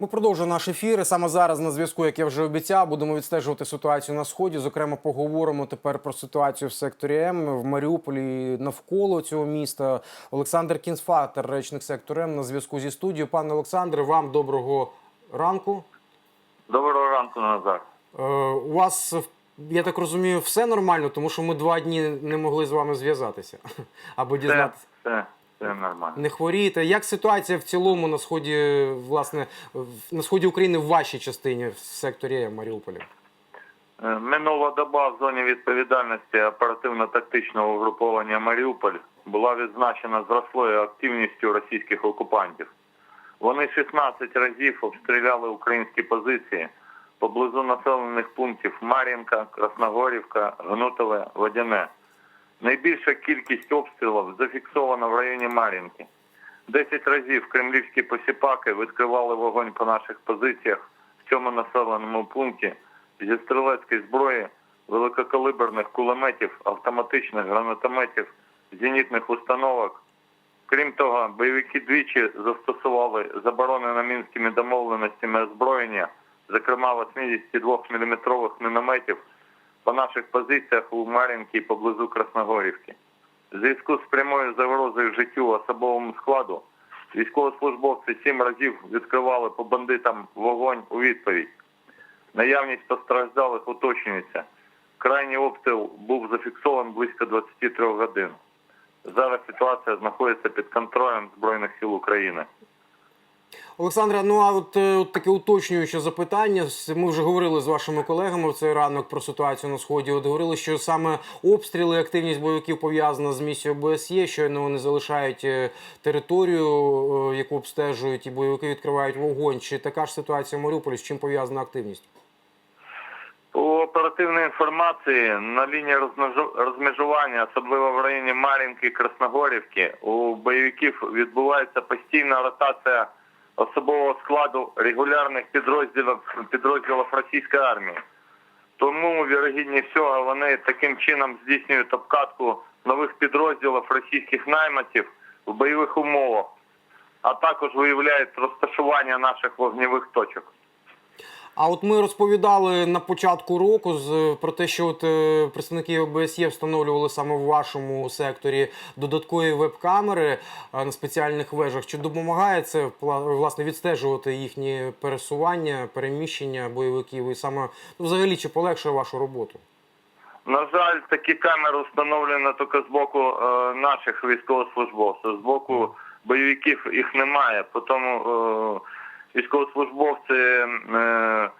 Ми продовжуємо наш ефір. І Саме зараз на зв'язку, як я вже обіцяв, будемо відстежувати ситуацію на сході. Зокрема, поговоримо тепер про ситуацію в секторі М в Маріуполі навколо цього міста. Олександр Кінсфатер, речник сектору М, на зв'язку зі студією. Пане Олександре, вам доброго ранку. Доброго ранку, Назар. Е, у вас, я так розумію, все нормально, тому що ми два дні не могли з вами зв'язатися або дізнатися. все, все нормально. Не хворієте. Як ситуація в цілому на сході, власне, в- на сході України в вашій частині, в секторі М Маріуполі? Е, Минула доба в зоні відповідальності оперативно-тактичного угруповання Маріуполь була відзначена зрослою активністю російських окупантів. Вони 16 разів обстріляли українські позиції поблизу населених пунктів Мар'їнка, Красногорівка, Гнутове, Водяне. Найбільша кількість обстрілів зафіксована в районі Мар'їнки. Десять разів кремлівські посіпаки відкривали вогонь по наших позиціях в цьому населеному пункті зі стрілецької зброї, великокалиберних кулеметів, автоматичних гранатометів, зенітних установок. Крім того, бойовики двічі застосували заборонене мінськими домовленостями озброєння, зокрема 82-мм мінометів по наших позиціях у Мар'їнці поблизу Красногорівки. В зв'язку з прямою загрозою життю особовому складу військовослужбовці сім разів відкривали по бандитам вогонь у відповідь. Наявність постраждалих уточнюється. Крайній обстріл був зафіксований близько 23 годин. Зараз ситуація знаходиться під контролем Збройних сил України. Олександра, ну а от, е, от таке уточнююче запитання. Ми вже говорили з вашими колегами в цей ранок про ситуацію на сході. От говорили, що саме обстріли, активність бойовиків пов'язана з місією ОБСЄ. Щойно вони залишають е, територію, е, яку обстежують, і бойовики відкривають вогонь. Чи така ж ситуація в Маріуполі? З чим пов'язана активність? По оперативній інформації на лінії розмежу- розмежування, особливо в районі Мар'їнки і Красногорівки, у бойовиків відбувається постійна ротація особового складу регулярних підрозділів підрозділів російської армії. Тому, вірогідні всього, вони таким чином здійснюють обкатку нових підрозділів російських найматів в бойових умовах, а також виявляють розташування наших вогневих точок. А от ми розповідали на початку року з про те, що от е, представники ОБСЄ встановлювали саме в вашому секторі додаткові веб-камери е, на спеціальних вежах. Чи допомагає це вла- власне відстежувати їхні пересування, переміщення бойовиків і саме ну, взагалі чи полегшує вашу роботу? На жаль, такі камери встановлені тільки з боку е, наших військовослужбовців. З боку бойовиків їх немає. Тому е, військовослужбовці е,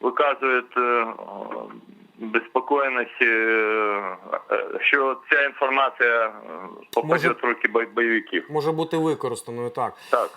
виказують е, безпокоєність, е, е, що ця інформація попаде Може- в руки бойовиків. Може бути використаною так. Так.